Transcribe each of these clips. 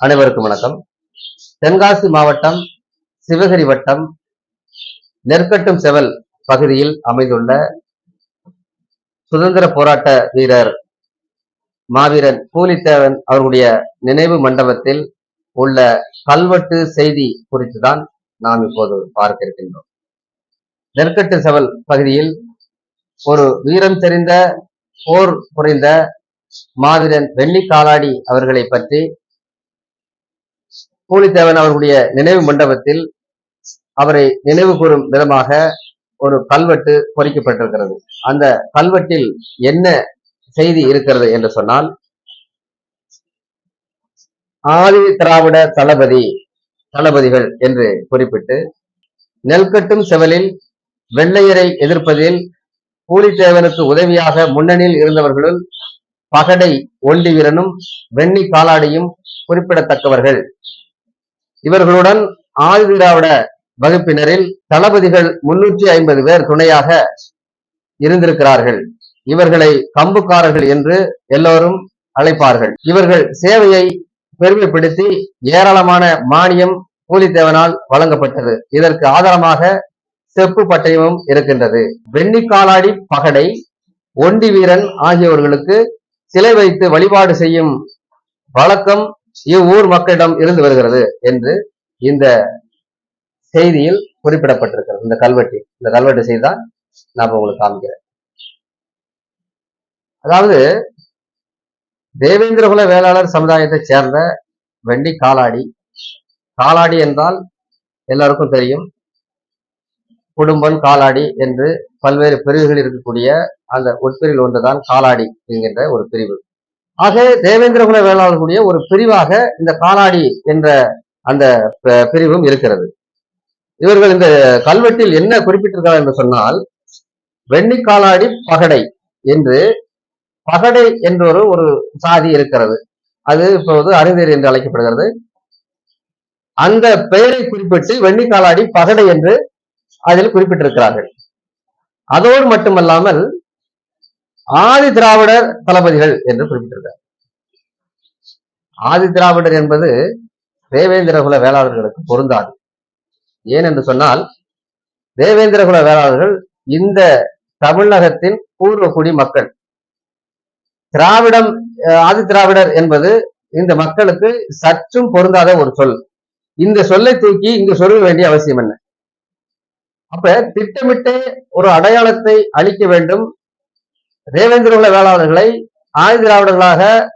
அனைவருக்கும் வணக்கம். தென்காசி மாவட்டம் சிவகிரி வட்டம் நெற்கட்டும் செவல் பகுதியில் அமைந்துள்ள சுதந்திர போராட்ட வீரர் மாவீரன் பூலித்தேவன் அவருடைய நினைவு மண்டபத்தில் உள்ள கல்வெட்டு செய்தி குறித்து தான் நாம் இப்போது பார்க்க இருக்கின்றோம். நெற்கட்டு செவல் பகுதியில் ஒரு வீரம் தெரிந்த போர் புரிந்த மாவீரன் வெள்ளி காலாடி அவர்களை பற்றி பூலித்தேவன் அவர்களுடைய நினைவு மண்டபத்தில் அவரை நினைவு கூறும் விதமாக ஒரு கல்வெட்டு பொறிக்கப்பட்டிருக்கிறது. அந்த கல்வெட்டில் என்ன செய்தி இருக்கிறது என்று சொன்னால் ஆதி திராவிட தளபதி தளபதிகள் என்று குறிப்பிட்டு நெல்கட்டும் செவலில் வெள்ளையரை எதிர்ப்பதில் பூலித்தேவனுக்கு உதவியாக முன்னணியில் இருந்தவர்களுள் பகடை ஒண்டி வீரனும் வெண்ணி காலாடியும் குறிப்பிடத்தக்கவர்கள். இவர்களுடன் ஆதி திராவிட வகுப்பினரில் தளபதிகள் முன்னூற்றி ஐம்பது பேர் துணையாக இருந்திருக்கிறார்கள். இவர்களை கம்புக்காரர்கள் என்று எல்லோரும் அழைப்பார்கள். இவர்கள் சேவையை பெருமைப்படுத்தி ஏராளமான மானியம் கூலித்தேவனால் வழங்கப்பட்டது. இதற்கு ஆதாரமாக செப்பு பட்டயமும் இருக்கின்றது. வெண்ணிக்காலாடி பகடை ஒண்டி வீரன் ஆகியவர்களுக்கு சிலை வைத்து வழிபாடு செய்யும் வழக்கம் இவ்வூர் மக்களிடம் இருந்து வருகிறது என்று இந்த செய்தியில் குறிப்பிடப்பட்டிருக்கிறது. இந்த கல்வெட்டு இந்த கல்வெட்டு செய்தி தான் நான் உங்களுக்கு காமிக்கிறேன். அதாவது தேவேந்திரகுல வேளாளர் சமுதாயத்தை சேர்ந்த வெண்டி காலாடி. காலாடி என்றால் எல்லாருக்கும் தெரியும். குடும்பம் காலாடி என்று பல்வேறு பிரிவுகள் இருக்கக்கூடிய அந்த உட்பிரிவில் ஒன்றுதான் காலாடி என்கின்ற ஒரு பிரிவு. ஆக தேவேந்திரகுல வேளாளர்களுடைய ஒரு பிரிவாக இந்த காலாடி என்ற அந்த பிரிவும் இருக்கிறது. இவர்கள் இந்த கல்வெட்டில் என்ன குறிப்பிட்டிருக்கிறார் என்று சொன்னால் வெண்ணி காலாடி பகடை என்று பகடை என்ற ஒரு ஒரு சாதி இருக்கிறது. அது இப்போது அறிஞர் என்று அழைக்கப்படுகிறது. அந்த பெயரை குறிப்பிட்டு வெண்ணி காலாடி பகடை என்று அதில் குறிப்பிட்டிருக்கிறார்கள். அதோடு மட்டுமல்லாமல் ஆதி திராவிடர் தளபதிகள் என்று குறிப்பிட்டிருக்கார். ஆதி திராவிடர் என்பது தேவேந்திரகுல வேளாளர்களுக்கு பொருந்தாது. ஏன் என்று சொன்னால் தேவேந்திரகுல வேளாளர்கள் இந்த தமிழகத்தின் பூர்வகுடி மக்கள். திராவிடம் ஆதி திராவிடர் என்பது இந்த மக்களுக்கு சற்றும் பொருந்தாத ஒரு சொல். இந்த சொல்லை தூக்கி இங்கு சொல்ல வேண்டிய அவசியம் என்ன? அப்ப திட்டமிட்டே ஒரு அடையாளத்தை அளிக்க வேண்டும் தேவேந்திரகுல வேளாளர்களை ஆதி திராவிடர்களாக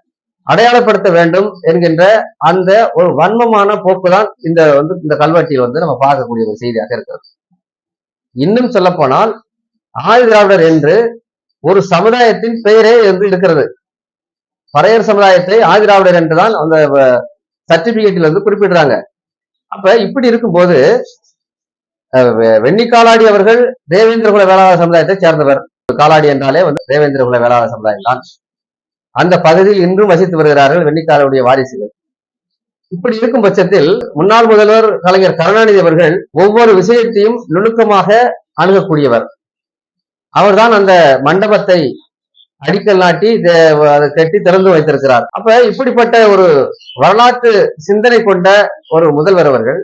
அடையாளப்படுத்த வேண்டும் என்கின்ற அந்த ஒரு வன்மமான போக்குதான் இந்த வந்து இந்த கல்வெட்டில் வந்து நம்ம பார்க்கக்கூடிய ஒரு செய்தியாக இருக்கிறது. இன்னும் சொல்லப்போனால் ஆதி திராவிடர் என்று ஒரு சமுதாயத்தின் பெயரே வந்து இருக்கிறது. பறையர் சமுதாயத்தை ஆதி திராவிடர் என்றுதான் அந்த சர்டிபிகேட்டில் வந்து குறிப்பிடுறாங்க. அப்ப இப்படி இருக்கும்போது அஹ், வெ- அவர்கள் தேவேந்திரகுல வேளாளர் சமுதாயத்தை சேர்ந்தவர். காலாடி என்றாலே வந்து தேவேந்திரகுல வேளாளர் சமுதாயம் தான் அந்த பகுதியில் இன்றும் வசித்து வருகிறார்கள் வெண்ணிக்காலுடைய வாரிசுகள். இப்படி இருக்கும் பட்சத்தில் முன்னாள் முதல்வர் கலைஞர் கருணாநிதி அவர்கள் ஒவ்வொரு விஷயத்தையும் நுணுக்கமாக அணுகக்கூடியவர். அவர்தான் அந்த மண்டபத்தை அடிக்கல் நாட்டி அதை கட்டி திறந்து வைத்திருக்கிறார். அப்ப இப்படிப்பட்ட ஒரு வரலாற்று சிந்தனை கொண்ட ஒரு முதல்வர் அவர்கள்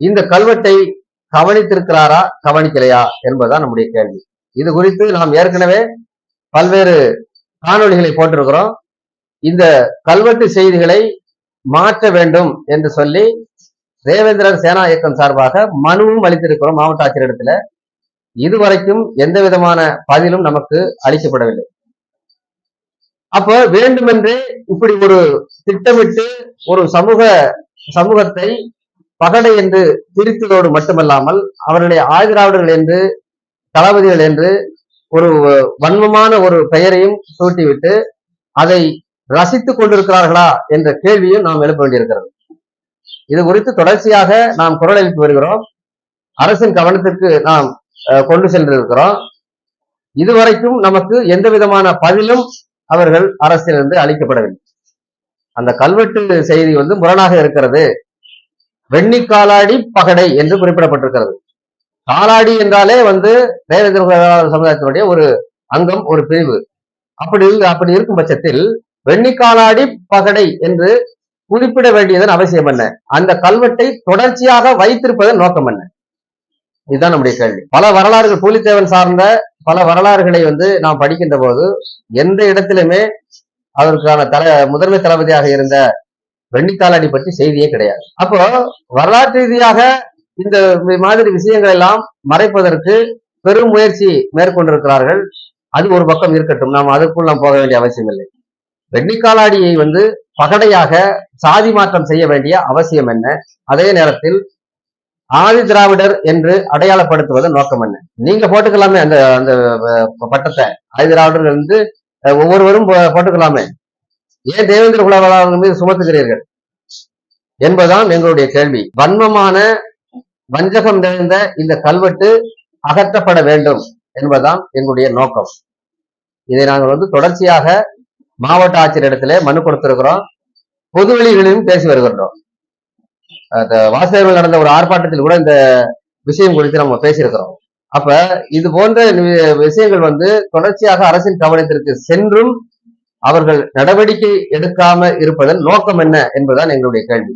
இந்த கல்வெட்டை கவனித்திருக்கிறாரா கவனிக்கலையா என்பதுதான் நம்முடைய கேள்வி. இது குறித்து நாம் ஏற்கனவே பல்வேறு காணொளிகளை போட்டிருக்கிறோம். இந்த கல்வெட்டு செய்திகளை மாற்ற வேண்டும் என்று சொல்லி தேவேந்திரர் சேனா இயக்கம் சார்பாக மனுவும் அளித்திருக்கிறோம் மாவட்ட ஆட்சியரிடத்துல. இதுவரைக்கும் எந்த விதமான பதிலும் நமக்கு அளிக்கப்படவில்லை. அப்ப வேண்டுமென்றே இப்படி ஒரு திட்டமிட்டு ஒரு சமூக சமூகத்தை பகடை என்று பிரித்ததோடு மட்டுமல்லாமல் அவர்களை ஆதிராவிடர்கள் என்று தளபதிகள் என்று ஒரு வன்மமான ஒரு பெயரையும் சூட்டிவிட்டு அதை ரசித்துக் கொண்டிருக்கிறார்களா என்ற கேள்வியும் நாம் எழுப்ப வேண்டியிருக்கிறது. இது குறித்து தொடர்ச்சியாக நாம் குரல் எழுப்பி வருகிறோம். அரசின் கவனத்திற்கு நாம் அஹ், கொண்டு சென்றிருக்கிறோம். இதுவரைக்கும் நமக்கு எந்த விதமான பதிலும் அவர்கள் அரசிலிருந்து அளிக்கப்படவில்லை. அந்த கல்வெட்டு செய்தி வந்து முரணாக இருக்கிறது. வெண்ணி காலாடி பகடை என்று குறிப்பிடப்பட்டிருக்கிறது. காலாடி என்றாலே வந்து தேவேந்திர சமுதாயத்தினுடைய ஒரு அங்கம் ஒரு பிரிவு. அப்படி அப்படி இருக்கும் பட்சத்தில் வெண்ணிக்காலாடி பகடை என்று குறிப்பிட வேண்டியதன் அவசியம் என்ன? அந்த கல்வெட்டை தொடர்ச்சியாக வைத்திருப்பதன் நோக்கம் என்ன? இதுதான் நம்முடைய கேள்வி. பல வரலாறுகள் பூலித்தேவன் சார்ந்த பல வரலாறுகளை வந்து நாம் படிக்கின்ற போது எந்த இடத்திலுமே அதற்கான தல முதன்மை தளபதியாக இருந்த வெண்ணிக்காலாடி பற்றி செய்தியே கிடையாது. அப்போ வரலாற்று ரீதியாக இந்த மாதிரி விஷயங்கள் எல்லாம் மறைப்பதற்கு பெரும் முயற்சி மேற்கொண்டிருக்கிறார்கள். அது ஒரு பக்கம் இருக்கட்டும். நாம் அதுக்குள் நாம் போக வேண்டிய அவசியம் இல்லை. வெண்ணிக்காலாடியை வந்து பகடையாக சாதி மாற்றம் செய்ய வேண்டிய அவசியம் என்ன? அதே நேரத்தில் ஆதி திராவிடர் என்று அடையாளப்படுத்துவதன் நோக்கம் என்ன? நீங்க போட்டுக்கலாமே அந்த அந்த பட்டத்தை. ஆதி திராவிடர் வந்து அஹ், ஒவ்வொருவரும் போ- போட்டுக்கலாமே. ஏன் தேவேந்திர குலவளாளர்கள் மீது சுமத்துகிறீர்கள்? என்பதுதான் எங்களுடைய கேள்வி. வன்மமான வஞ்சகம் நிறைந்த இந்த கல்வெட்டு அகற்றப்பட வேண்டும் என்பதுதான் எங்களுடைய நோக்கம். இதை நாங்கள் வந்து தொடர்ச்சியாக மாவட்ட ஆட்சியரிடத்திலே மனு கொடுத்திருக்கிறோம். பொது வெளிகளிலும் பேசி வருகின்றோம். வாசகர்கள் நடந்த ஒரு ஆர்ப்பாட்டத்தில் கூட இந்த விஷயம் குறித்து நம்ம பேசியிருக்கிறோம். அப்ப இது போன்ற வி- விஷயங்கள் வந்து தொடர்ச்சியாக அரசின் கவனத்திற்கு சென்றும் அவர்கள் நடவடிக்கை எடுக்காம இருப்பதன் நோக்கம் என்ன என்பதுதான் எங்களுடைய கேள்வி.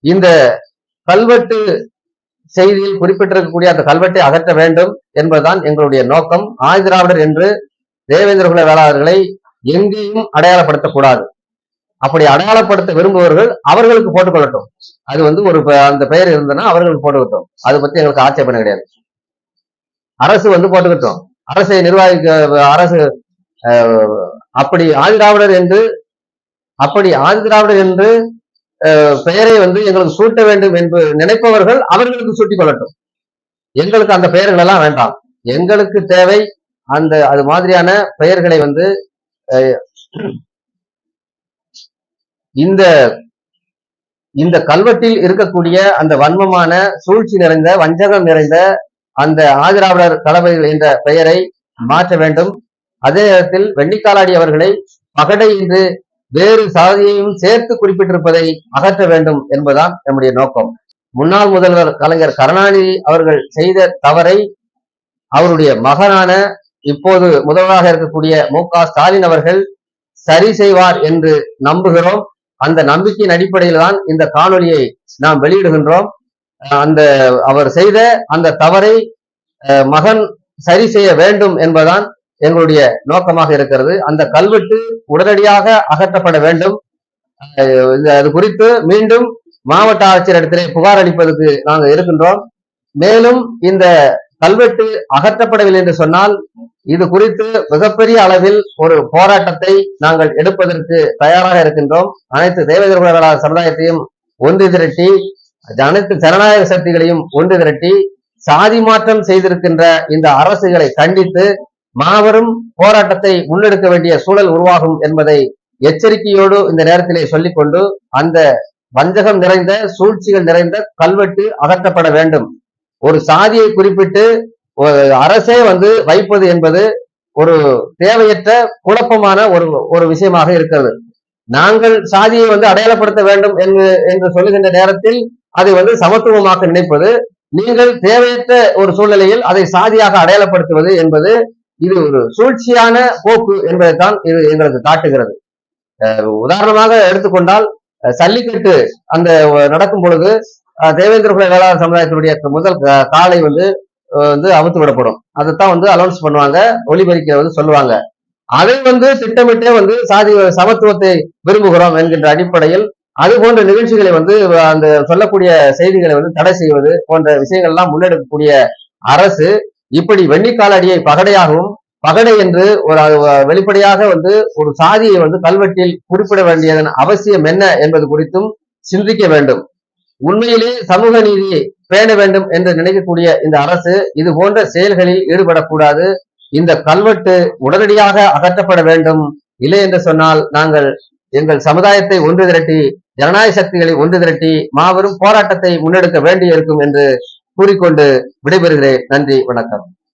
இந்த கல்வெட்டு செய்தியில் குறிப்பிட்டிருக்கக்கூடிய அந்த கல்வெட்டை அகற்ற வேண்டும் என்பதுதான் எங்களுடைய நோக்கம். ஆதிராவிடர் என்று தேவேந்திரகுல வேளாளர்களை எங்கேயும் அடையாளப்படுத்தக்கூடாது. அப்படி அடையாளப்படுத்த விரும்புபவர்கள் அவர்களுக்கு போட்டுக்கொள்ளட்டும் அது வந்து ஒரு அந்த பெயர் இருந்ததுன்னா அவர்களுக்கு போட்டுக்கட்டும் அதை பத்தி எங்களுக்கு ஆட்சேபனை கிடையாது. அரசு வந்து போட்டுக்கட்டும் அரசை நிர்வாகிக்க அரசு அஹ், அப்படி ஆதிராவிடர் என்று அப்படி ஆதிராவிடர் என்று பெயரை வந்து எங்களுக்கு சூட்ட வேண்டும் என்று நினைப்பவர்கள் அவர்களுக்கு சூட்டிக் கொள்ளட்டும். எங்களுக்கு அந்த பெயர்கள் எல்லாம் வேண்டாம். எங்களுக்கு தேவை அந்த அது மாதிரியான பெயர்களை வந்து இந்த இந்த கல்வெட்டில் இருக்கக்கூடிய அந்த வன்மமான சூழ்ச்சி நிறைந்த வஞ்சகம் நிறைந்த அந்த ஆதிராவிடர் தளபதிகள் என்ற பெயரை மாற்ற வேண்டும். அதே நேரத்தில் வெண்ணிக்காலாடி அவர்களை பகடை என்று வேறு சாதியையும் சேர்த்து குறிப்பிட்டிருப்பதை அகற்ற வேண்டும் என்பதுதான் நம்முடைய நோக்கம். முன்னாள் முதல்வர் கலைஞர் கருணாநிதி அவர்கள் செய்த தவறை அவருடைய மகனான இப்போது முதல்வராக இருக்கக்கூடிய மு க ஸ்டாலின் அவர்கள் சரி செய்வார் என்று நம்புகிறோம். அந்த நம்பிக்கையின் அடிப்படையில் தான் இந்த காணொலியை நாம் வெளியிடுகின்றோம். அஹ் அந்த அவர் செய்த அந்த தவறை அஹ், மகன் சரி செய்ய வேண்டும் என்பதுதான் எங்களுடைய நோக்கமாக இருக்கிறது. அந்த கல்வெட்டு உடனடியாக அகற்றப்பட வேண்டும். அது குறித்து மீண்டும் மாவட்ட ஆட்சியரிடத்திலே புகார் அளிப்பதற்கு நாங்கள் இருக்கின்றோம். மேலும் இந்த கல்வெட்டு அகற்றப்படவில்லை என்று சொன்னால் இது குறித்து மிகப்பெரிய அளவில் ஒரு போராட்டத்தை நாங்கள் எடுப்பதற்கு தயாராக இருக்கின்றோம். அனைத்து தேவேந்திர சமுதாயத்தையும் ஒன்று திரட்டி அனைத்து ஜனநாயக சக்திகளையும் ஒன்று திரட்டி சாதி மாற்றம் செய்திருக்கின்ற இந்த அரசுகளை கண்டித்து மாபெரும் போராட்டத்தை முன்னெடுக்க வேண்டிய சூழல் உருவாகும் என்பதை எச்சரிக்கையோடு இந்த நேரத்திலே சொல்லிக்கொண்டு அந்த வஞ்சகம் நிறைந்த சூழ்ச்சிகள் நிறைந்த கல்வெட்டு அகற்றப்பட வேண்டும். ஒரு சாதியை குறிப்பிட்டு அரசே வந்து வைப்பது என்பது ஒரு தேவையற்ற குழப்பமான ஒரு ஒரு விஷயமாக இருக்கிறது. நாங்கள் சாதியை வந்து அடையாளப்படுத்த வேண்டும் என்று என்று சொல்லுகின்ற நேரத்தில் அதை வந்து சமத்துவமாக நினைப்பது நீங்கள் தேவையற்ற ஒரு சூழ்நிலையில் அதை சாதியாக அடையாளப்படுத்துவது என்பது இது ஒரு சூழ்ச்சியான போக்கு என்பதைத்தான் இது எங்களுக்கு காட்டுகிறது. உதாரணமாக எடுத்துக்கொண்டால் சல்லிக்கட்டு அந்த நடக்கும் பொழுது தேவேந்திர குல வேளாண் சமுதாயத்தினுடைய முதல் காலை வந்து வந்து அமுத்து விடப்படும். அதைத்தான் வந்து அலௌன்ஸ் பண்ணுவாங்க ஒளிபரிக்க வந்து சொல்லுவாங்க. அதை வந்து திட்டமிட்டே வந்து சாதி சமத்துவத்தை விரும்புகிறோம் என்கின்ற அடிப்படையில் அது போன்ற நிகழ்ச்சிகளை வந்து அந்த சொல்லக்கூடிய செய்திகளை வந்து தடை செய்வது போன்ற விஷயங்கள் எல்லாம் முன்னெடுக்கக்கூடிய அரசு இப்படி வெண்ணிக்காலடியை பகடையாகவும் பகடை என்று ஒரு வெளிப்படையாக வந்து ஒரு சாதியை வந்து கல்வெட்டில் குறிப்பிட வேண்டியதன் அவசியம் என்ன என்பது குறித்தும் சிந்திக்க வேண்டும். உண்மையிலே சமூக நீதியை பேண வேண்டும் என்று நினைக்கக்கூடிய இந்த அரசு இது போன்ற செயல்களில் ஈடுபடக்கூடாது. இந்த கல்வெட்டு உடனடியாக அகற்றப்பட வேண்டும். இல்லை என்று சொன்னால் நாங்கள் எங்கள் சமுதாயத்தை ஒன்று திரட்டி ஜனநாயக சக்திகளை ஒன்று திரட்டி மாபெரும் போராட்டத்தை முன்னெடுக்க வேண்டியிருக்கும் என்று கூறிக்கொண்டு விடைபெறுகிறேன். நன்றி வணக்கம்.